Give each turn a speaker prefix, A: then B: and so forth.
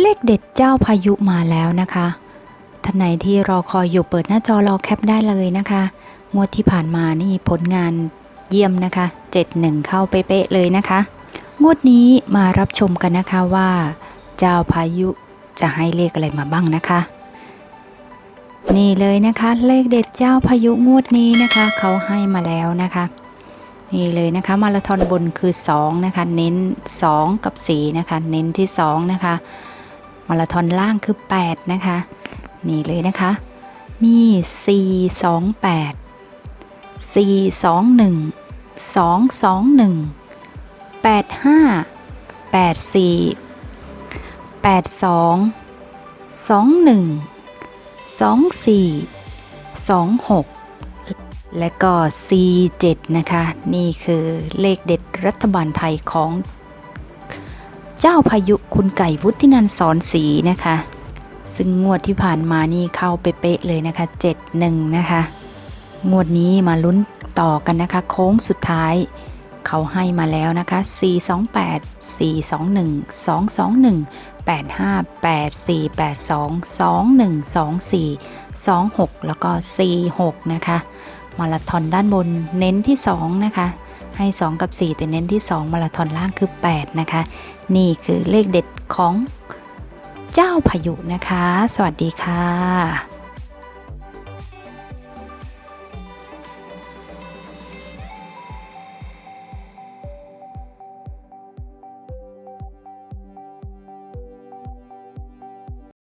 A: เลขเด็ดเจ้าพายุมาแล้วนะคะท่านไหนที่รอคอยอยู่เปิดหน้าจอรอแคปได้เลยนะคะ งวดที่ผ่านมานี่ผลงานเยี่ยมนะคะ 71 เข้าเป๊ะเลยนะคะ งวดนี้มารับชมกันนะคะว่า เจ้าพายุจะให้เลขอะไรมาบ้างนะคะ นี่เลยนะคะเลขเด็ดเจ้าพายุงวดนี้นะคะเขาให้มาแล้วนะคะนี่เลยนะคะมาราธอนบนคือ 2 นะคะ เน้น 2 กับ 4 นะคะ เน้นที่ 2 นะคะ มาราธอนล่างคือ 8 นะคะ นี่เลยนะคะ มี 4 2 8 4 2 1 2 2 1 8 5 8 4 8 2 2 1 2 4 2 6 และก็ C7 นะคะ นี่คือเลขเด็ดรัฐบาลไทยของ เจ้าพายุคุณไก่วุฒินันสอนสีนะคะ ซึ่งงวดที่ผ่านมานี่เข้าเป๊ะเลยนะคะ 71 นะคะ งวดนี้มาลุ้นต่อกันนะคะ โค้งสุดท้าย เขาให้มาแล้วนะคะ 428 421 221 85 84 82 21 24 26 แล้วก็ 46 นะคะ มาราธอนด้านบนเน้นที่ 2 นะคะ ให้ 2 กับ 4 แต่เน้นที่ 2 มาราธอนล่างคือ 8 นะคะ นี่คือเลขเด็ดของเจ้าพายุนะคะ สวัสดีค่ะ